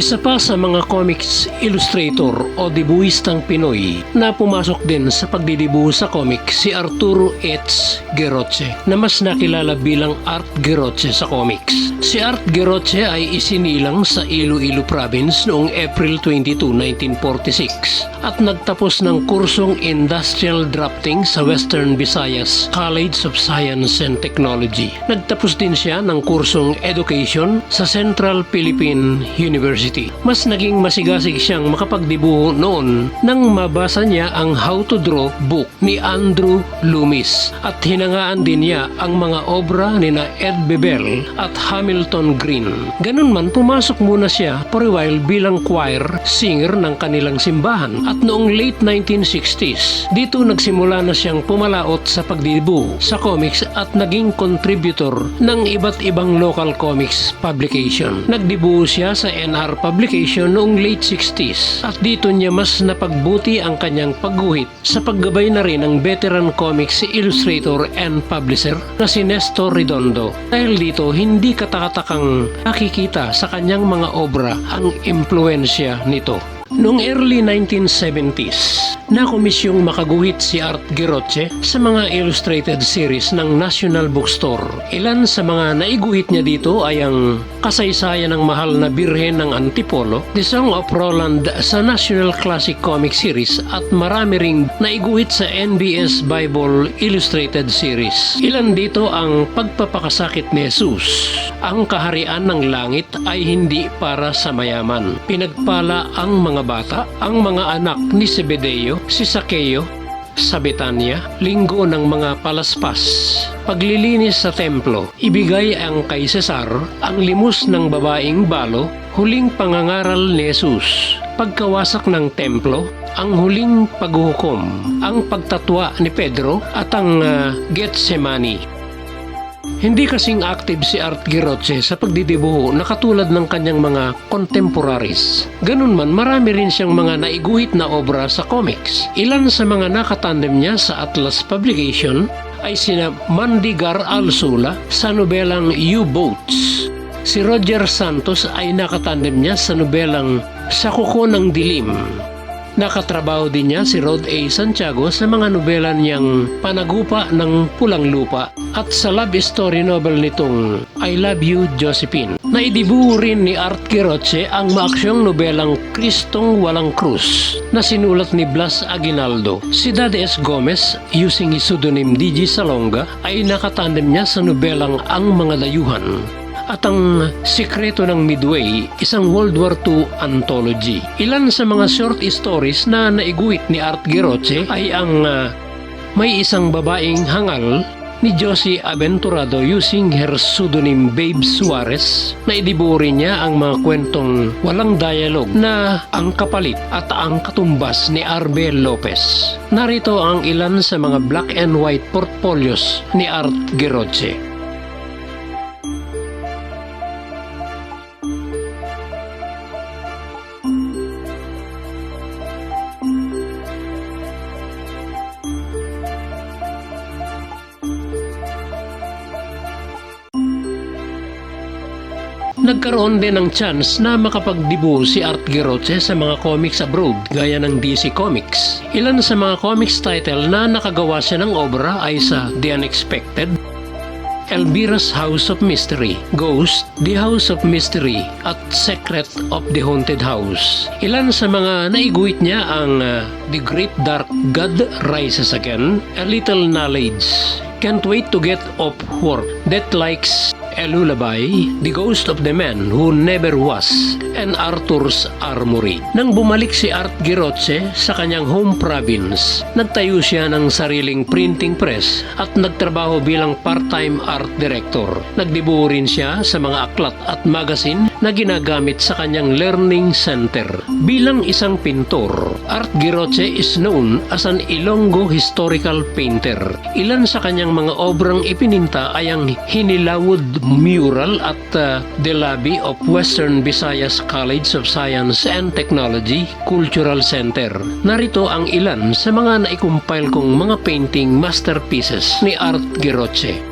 Isa pa sa mga comics illustrator o dibuhistang Pinoy na pumasok din sa pagdidibuho sa comic si Arturo H. Geroche na mas nakilala bilang Art Geroche sa comics. Si Art Geroche ay isinilang sa Iloilo Province noong April 22, 1946 at nagtapos ng kursong Industrial Drafting sa Western Visayas College of Science and Technology. Nagtapos din siya ng kursong Education sa Central Philippine University. Mas naging masigasig siyang makapagdibuho noon nang mabasa niya ang How to Draw book ni Andrew Loomis at hinangaan din niya ang mga obra ni na Ed Bebel at Hamilton Green. Ganun man pumasok muna siya for a while bilang choir singer ng kanilang simbahan at noong late 1960s dito nagsimula na siyang pumalaot sa pagdidibuho sa comics at naging contributor ng iba't ibang local comics publication. Nagdibuho siya sa NR publication noong late 60s at dito niya mas napagbuti ang kanyang pagguhit sa paggabay na rin ng veteran comics illustrator and publisher na si Nestor Redondo. Dahil dito hindi katakatakang nakikita sa kanyang mga obra ang impluensya nito. Noong early 1970s, nakomisyong makaguhit si Art Geroche sa mga illustrated series ng National Bookstore. Ilan sa mga naiguhit niya dito ay ang kasaysayan ng mahal na birhen ng Antipolo, The Song of Roland sa National Classic Comic Series at marami ring naiguhit sa NBS Bible Illustrated Series. Ilan dito ang pagpapakasakit ni Jesus. Ang kaharian ng langit ay hindi para sa mayaman. Pinagpala ang mga bata, ang mga anak ni Zebedeo, si Sakeo, sa Betanya, linggo ng mga palaspas. Paglilinis sa templo, ibigay ang kay Cesar ang limos ng babaeng balo, huling pangangaral ni Jesus. Pagkawasak ng templo, ang huling paghuhukom, ang pagtatwa ni Pedro at ang ah, Getsemani. Hindi kasing active si Art Giroche sa pagdidibuho na katulad ng kanyang mga contemporaries. Ganun man, marami rin siyang mga naiguhit na obra sa comics. Ilan sa mga nakatandem niya sa Atlas Publication ay sina Mandigar Alsula sa nobelang U-Boats. Si Roger Santos ay nakatandem niya sa nobelang Sa Kuko ng Dilim. Nakatrabaho din niya si Rod A. Santiago sa mga nobela niyang Panagupa ng Pulang Lupa at sa love story novel nitong I Love You, Josephine. Naidibuho rin ni Art Geroche ang maaksyong nobelang Kristong Walang Krus na sinulat ni Blas Aguinaldo. Si Daddy S. Gomez, using his pseudonym DJ Salonga, ay nakatandem niya sa nobelang Ang Mga Dayuhan at ang Sikreto ng Midway, isang World War II anthology. Ilan sa mga short stories na naiguhit ni Art Geroche ay ang ah, May Isang Babaeng Hangal ni Josie Aventurado using her pseudonym Babe Suarez na idiburin niya ang mga kwentong walang dialogue na ang kapalit at ang katumbas ni Arbe Lopez. Narito ang ilan sa mga black and white portfolios ni Art Geroche. Nagkaroon din ng chance na makapagdibu si Art Geroche sa mga comics abroad gaya ng DC Comics. Ilan sa mga comics title na nakagawa siya ng obra ay sa The Unexpected, Elvira's House of Mystery, Ghost, The House of Mystery, at Secret of the Haunted House. Ilan sa mga naiguhit niya ang uh, The Great Dark God Rises Again, A Little Knowledge, Can't Wait to Get Off Work, That Likes A Lullaby, The Ghost of the Man Who Never Was, and Arthur's Armory. Nang bumalik si Art Giroche sa kanyang home province, nagtayo siya ng sariling printing press at nagtrabaho bilang part-time art director. Nagdibuho rin siya sa mga aklat at magazine na ginagamit sa kanyang learning center. Bilang isang pintor, Art Giroche is known as an Ilonggo historical painter. Ilan sa kanyang mga obrang ipininta ay ang Hinilawod mural at uh, the lobby of Western Visayas College of Science and Technology Cultural Center. Narito ang ilan sa mga naikumpile kong mga painting masterpieces ni Art Geroche.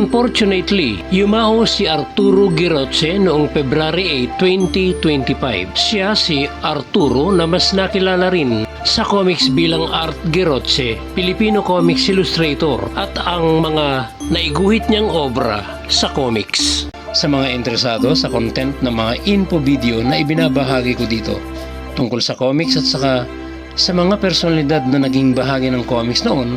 Unfortunately, yumaho si Arturo Giroche noong February 8, 2025. Siya si Arturo na mas nakilala rin sa comics bilang Art Giroche, Filipino comics illustrator at ang mga naiguhit niyang obra sa comics. Sa mga interesado sa content ng mga info video na ibinabahagi ko dito tungkol sa comics at saka sa mga personalidad na naging bahagi ng comics noon,